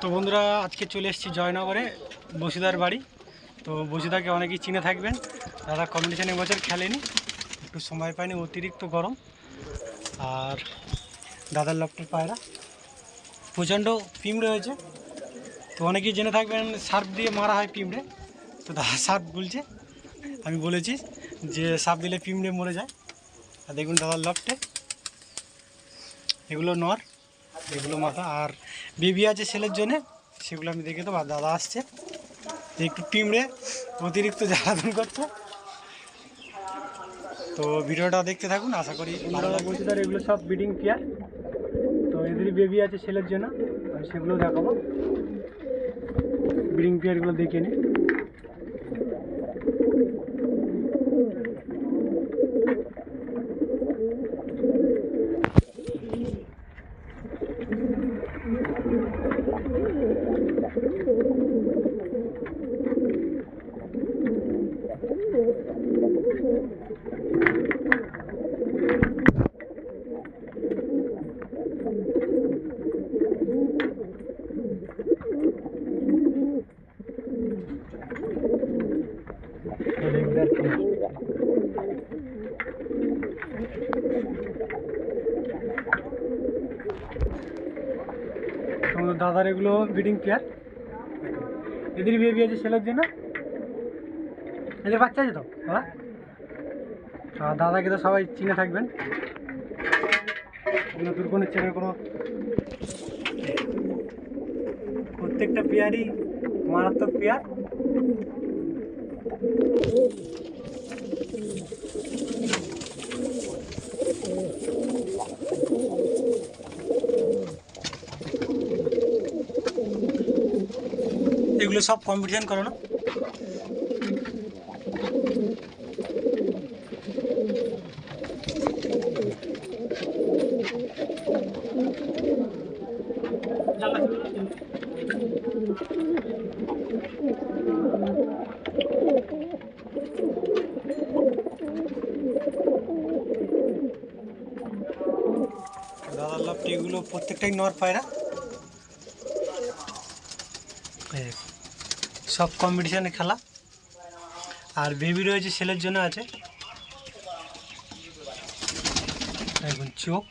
তো বন্ধুরা, আজকে চলে এসেছি জয়নগরে, বসিদার বাড়ি। তো বসিদাকে অনেকেই চিনে থাকবেন। দাদা কম্পিটিশন এবছর খেলেনি। একটু সময় পায়নি, অতিরিক্ত গরম। আর দাদার লপটের পায়রা। প্রচণ্ড পিমড়ে হয়েছে তো অনেকেই জেনে থাকবেন, সার্ফ দিয়ে মারা হয় পিমড়ে। তো দাদা সার্ফ বলছে আমি বলেছি যে সাপ দিলে পিমড়ে মরে যায়। আর দেখুন দাদার লপটে এগুলো নর। এগুলো মাথা। আর বেবি আছে ছেলের জন্যে, সেগুলো আমি দেখে তো দাদা আসছে। একটু টিমড়ে অতিরিক্ত জ্বালাতন করছে। তো ভিডিওটা দেখতে থাকুন, আশা করি ভালো লাগবে। এগুলো সব ব্রিডিং কেয়ার। তো এদেরই বেবি আছে ছেলের জন্য, আমি সেগুলো দেখাবো। ব্রিডিং পেয়ারগুলো দেখে নিই দাদার এগুলো ব্রিডিং পেয়ার এদের বিয়ে বিয়ে আছে ছেলের জন্য। এদের বাচ্চা আছে তো আর দাদাকে তো সবাই চিনে থাকবেন। নতুন কোনো চ্যানেল কোনো প্রত্যেকটা পেয়ারই মারাত্মক পেয়ার এগুলো সব কম্পিটিশন করো না দাদার লাভটি এগুলো প্রত্যেকটাই নর পায়রা এই দেখো, সব কম্পিটিশানে খেলা। আর বেবি রয়েছে, ছেলের জন্য আছে। দেখুন, চোখ।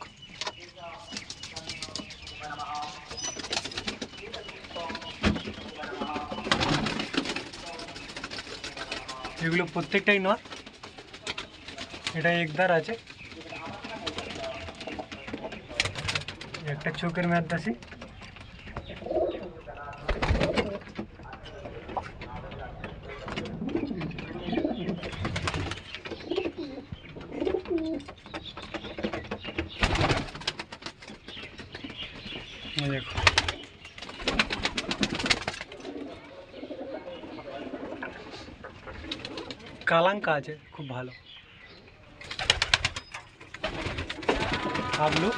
এগুলো প্রত্যেকটাই নর। এটা একদার আছে। একটা চোখের ম্যাদাসি এই কালাঙ্কা আছে খুব ভালো। হাবলু।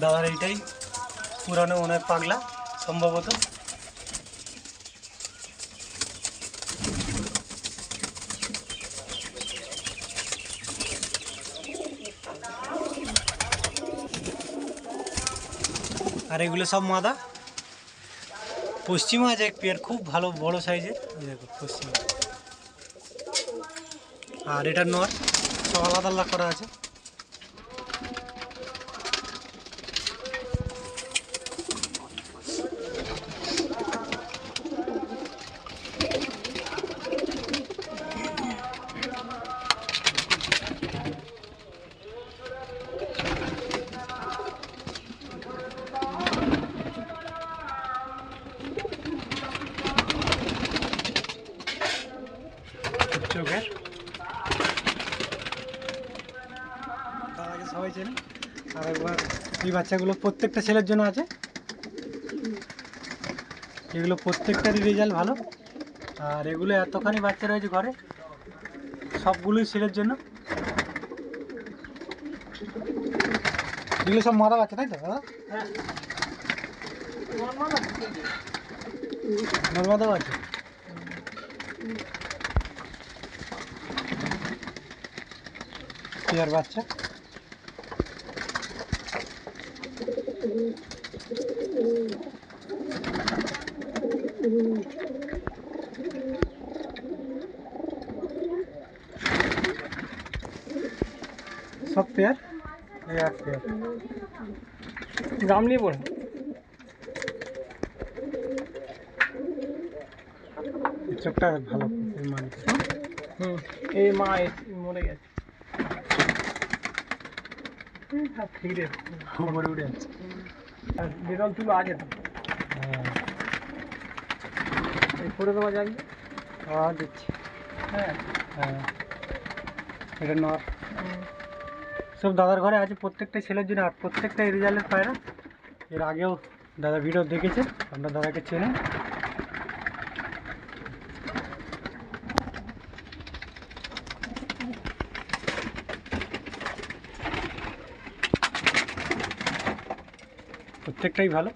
দাদার এইটাই পুরানো হয় পাগলা সম্ভবত। আর এগুলো সব মাদা। পশ্চিমা আছে, এক পেয়ার খুব ভালো, বড় সাইজের দেখো, পশ্চিমা। আর এটা নর, সব আলাদা আলাদা করা আছে চোখের দাদাকে সবাই চেনে আর একবার এই বাচ্চাগুলো প্রত্যেকটা ছেলের জন্য আছে। এগুলো প্রত্যেকটারই রেজাল্ট ভালো। আর এগুলো এতখানি বাচ্চা রয়েছে ঘরে, সবগুলোই ছেলের জন্য। এগুলো সব মারা বাচ্চা, তাই তো, দাদা? আছে। বাচ্চা। সব পেয়ার এই এক পেয়ার দাম নিয়ে পড়ে এই চোখটা ভালো এই মালিক হুম এই মা এস- মরে গেছে ফিরে উপরে উঠে যাচ্ছে আর বিরল তুলো আছে তো হ্যাঁ এই করে দেওয়া যায় আওয়াজ দিচ্ছি হ্যাঁ হ্যাঁ এটা নর সব দাদার ঘরে আছে, প্রত্যেকটা ছেলের জন্য, আর প্রত্যেকটা রেজাল্টের পায়রা এর আগেও দাদা ভিডিও দেখেছে আপনার দাদাকে চেনে। প্রত্যেকটাই ভালো।